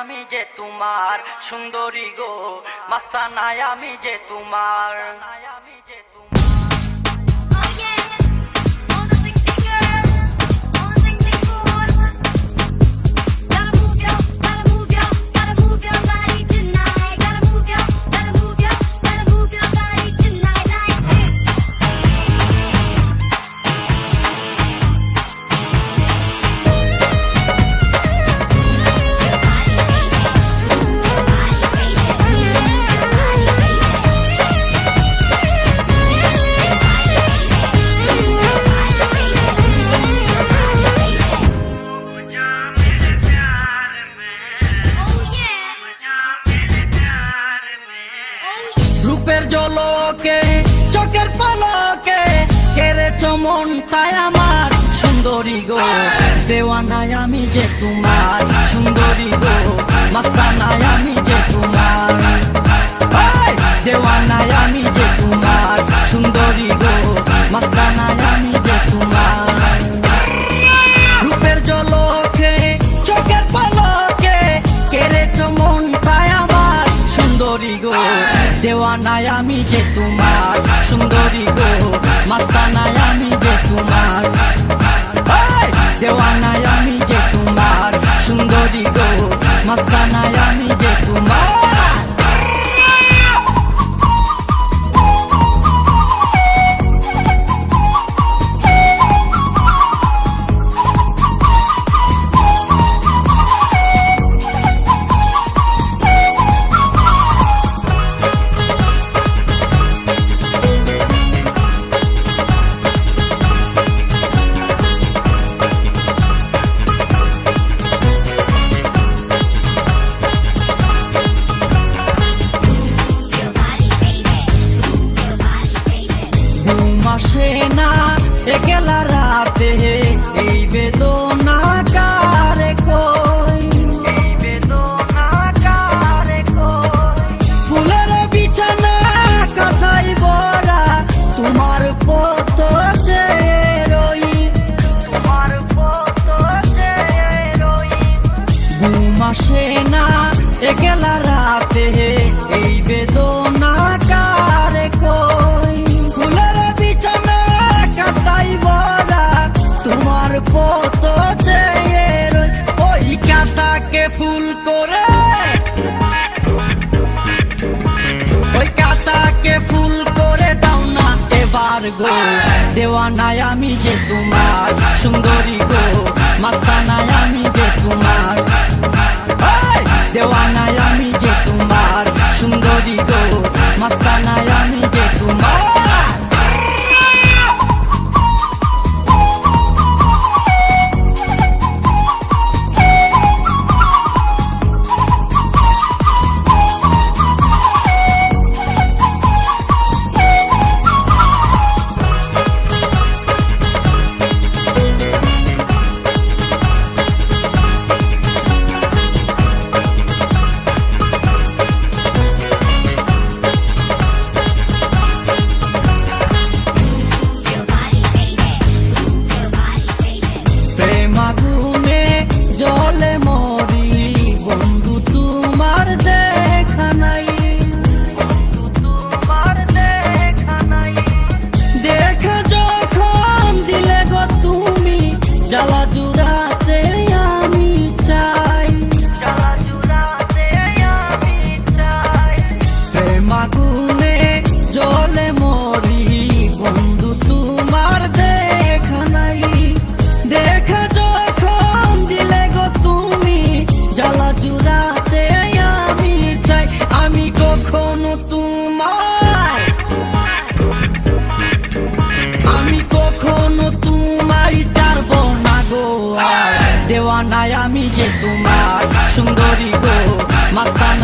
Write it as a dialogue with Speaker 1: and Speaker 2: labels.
Speaker 1: আমি যে তোমার সুন্দরী গো মাস্তানায় আমি যে তোমার। লোকে চোখের পলকে কেড়েছ মনটাই আমার। সুন্দরী গো দেওয়ানায় আমি যে তোমার। সুন্দরী গো বানায় আমি সে তোমার সুন্দরী গো। গেলা রাতে করে। ওই কাতাকে ফুল করে দাও না এবার গো। দেওয়ানায় আমি যে তোমার, সুন্দরী গো। মাস্তানায় আমি যে তোমার। দেওয়ানা আমি যে তোমার সুন্দরী গো মাস্তান